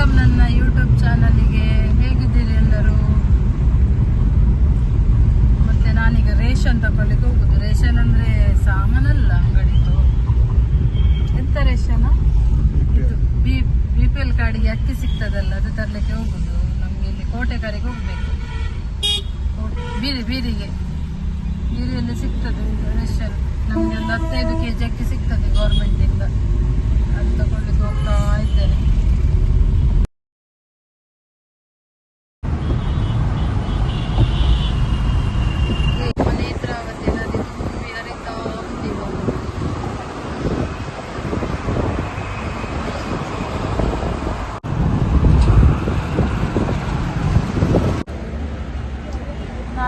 Welcome ನನ್ನ YouTube ಚಾನಲ್ಗೆ ಹೇಗಿದ್ದೀರಿ ಎಲ್ಲರೂ? ಮತ್ತೆ ನಾನೀಗ ರೇಷನ್ ತಗೊಳ್ಳಿಕ್ಕೆ ಹೋಗುದು. ರೇಷನ್ ಅಂದ್ರೆ ಸಾಮಾನಲ್ಲ ಅಂಗಡಿದು. ಎಂತ ರೇಷನ್? ಇದು ಬಿ ಬಿ ಪಿ ಎಲ್ ಕಾರ್ಡಿಗೆ ಅಕ್ಕಿ ಸಿಗ್ತದಲ್ಲ ಅದು ತರಲಿಕ್ಕೆ ಹೋಗುದು. ನಮ್ಗೆ ಇಲ್ಲಿ ಕೋಟೆಕಾರಿಗೆ ಹೋಗ್ಬೇಕು. ಬೀರಿ ಬೀರಿಗೆ ಬೀರಿಯಲ್ಲಿ ಸಿಗ್ತದೆ ರೇಷನ್. ನಮ್ಗೆ ಒಂದು ಹತ್ತೈದು ಕೆ ಜಿ ಅಕ್ಕಿ ಸಿಗ್ತದೆ ಗೌರ್ಮೆಂಟಿಂದ ಅದು ತಗೊಳ್ಳಿಕ್ಕೆ ಹೋಗ್ತಾ ಇದ್ದೇನೆ ಈ ನೇತ್ರಾವತಿ ನದಿ ತುಂಬಿ ಹರಿತಾ ಉಂಟು ಇವಾಗ.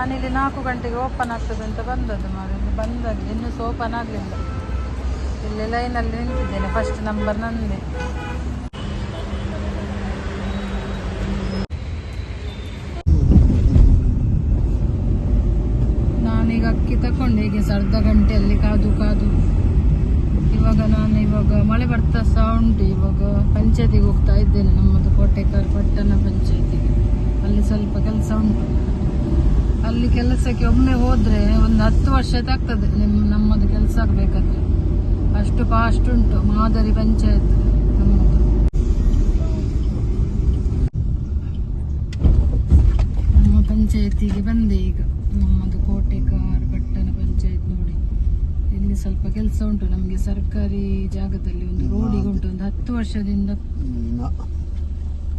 ನಾನಿಲ್ಲಿ ನಾಲ್ಕು ಗಂಟೆಗೆ ಓಪನ್ ಆಗ್ತದೆ ಅಂತ ಬಂದದ್ದು ಮಾರು. ಇಲ್ಲಿ ಬಂದದ್ದು ಇನ್ನೂ ಸಹ ಓಪನ್ ಆಗಲಿಲ್ಲ. ಇಲ್ಲಿ ಲೈನಲ್ಲಿ ನಿಂತಿದ್ದೇನೆ ಫಸ್ಟ್ ನಂಬರ್ ನಂದೆ. ನಾನೀಗ ಅಕ್ಕಿ ತಕೊಂಡೆ ಹೀಗೆ ಅರ್ಧ ಗಂಟೆಯಲ್ಲಿ ಕಾದು ಕಾದು. ಇವಾಗ ನಾನು ಇವಾಗ ಮಳೆ ಬರ್ತಾ ಸಹ ಉಂಟು, ಇವಾಗ ಪಂಚಾಯತಿಗೆ ಹೋಗ್ತಾ ಇದ್ದೇನೆ, ನಮ್ಮದು ಕೋಟೆಕಾರ್ ಪಟ್ಟಣ ಪಂಚಾಯತಿಗೆ. ಅಲ್ಲಿ ಸ್ವಲ್ಪ ಕೆಲಸ ಉಂಟು. ಅಲ್ಲಿ ಕೆಲಸಕ್ಕೆ ಒಮ್ಮೆ ಹೋದ್ರೆ ಒಂದು ಹತ್ತು ವರ್ಷ ತಾಗ್ತದೆ ನಿಮ್ಮ ನಮ್ಮದು ಕೆಲಸ ಆಗ್ಬೇಕಾದ್ರೆ. ಅಷ್ಟು ಫಾಸ್ಟ್ ಉಂಟು ಮಾದರಿ ಪಂಚಾಯತ್ ನಮ್ಮ ಪಂಚಾಯತಿಗೆ ಬಂದೆ ಈಗ. ನಮ್ಮದು ಕೋಟೆಕಾರ್ ಪಟ್ಟಣ ಪಂಚಾಯತ್ ನೋಡಿ. ಇಲ್ಲಿ ಸ್ವಲ್ಪ ಕೆಲಸ ಉಂಟು. ನಮಗೆ ಸರ್ಕಾರಿ ಜಾಗದಲ್ಲಿ ಒಂದು ರೋಡಿಗೆ ಉಂಟು. ಒಂದು ಹತ್ತು ವರ್ಷದಿಂದ.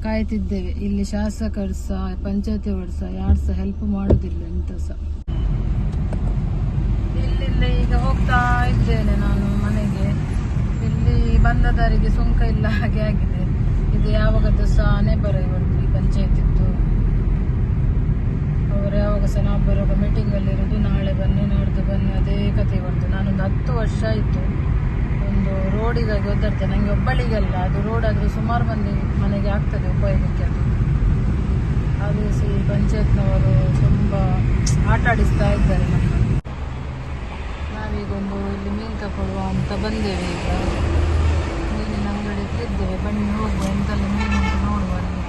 ಕಾಯ್ತಿದ್ದೇವೆ. ಇಲ್ಲಿ ಶಾಸಕರು ಸಹ, ಪಂಚಾಯತಿ ಅವರು ಸಹ, ಯಾರು ಸಹ ಹೆಲ್ಪ್ ಮಾಡುದಿಲ್ಲ ಎಂತ ಸಹ. ಇಲ್ಲಿಂದ ಈಗ ಹೋಗ್ತಾ ಇದ್ದೇನೆ ನಾನು ಮನೆಗೆ. ಇಲ್ಲಿ ಬಂದದಾರಿಗೆ ಸುಂಕ ಇಲ್ಲ, ಹಾಗೆ ಆಗಿದೆ. ಇದು ಯಾವಾಗದ್ದು ಸಹ ಆನೆ ಬರ ಇವತ್ತು ಈ ಪಂಚಾಯತಿದ್ದು ಅವರು ಯಾವಾಗ ಸಹ ನಾವು ಬರುವಾಗ ಮೀಟಿಂಗ್ ಅಲ್ಲಿ ಇರೋದು ನಾಳೆ ಬನ್ನಿ ನಾಡ್ದು ಬನ್ನಿ ಅದೇ ಕತೆ ಇವತ್ತು ನಾನೊಂದು ಹತ್ತು ವರ್ಷ ಆಯ್ತು ಒಂದು ರೋಡಿಗಾಗಿ ಒದ್ದಾಡ್ತೇನೆ ನನಗೆ ಒಬ್ಬಳಿಗಲ್ಲ, ಅದು ರೋಡ್ ಆದರೆ ಸುಮಾರು ಮಂದಿ ಮನೆಗೆ ಆಗ್ತದೆ ಉಪಯೋಗಕ್ಕೆ. ಅದು ಅದು ಸಿ ಪಂಚಾಯತ್ನವರು ತುಂಬ ಆಟ ಆಡಿಸ್ತಾ ಇದ್ದಾರೆ ನಮ್ಮ ನಾವೀಗೊಂದು ಇಲ್ಲಿ ಮೀನು ತಗೊಳ್ಳುವ ಅಂತ ಬಂದೇವೆ ಈಗ. ಮೀನಿನ ಅಂಗಡಿ ಇದ್ದೇವೆ ಬನ್ನಿ ಹೋಗುವ ಎಂತೆಲ್ಲ ಮೀನು ಅಂತ ನೋಡುವ ಅಲ್ಲಿ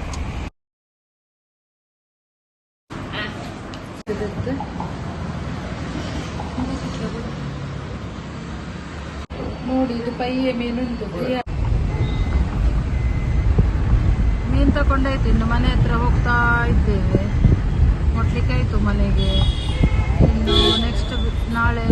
ಇದಕ್ಕೆ ನೋಡಿ ಇದು ಪೈಯೆ ಮೀನು ಉಂಟು. ಪ್ರಿಯ ಮೀನು ತಕೊಂಡಾಯ್ತು ಇನ್ನು ಮನೆ ಹತ್ರ ಹೋಗ್ತಾ ಇದ್ದೇವೆ. ಮೊಟ್ಲಿಕ್ಕಾಯ್ತು ಮನೆಗೆ. ಇನ್ನು ನೆಕ್ಸ್ಟ್ ನಾಳೆ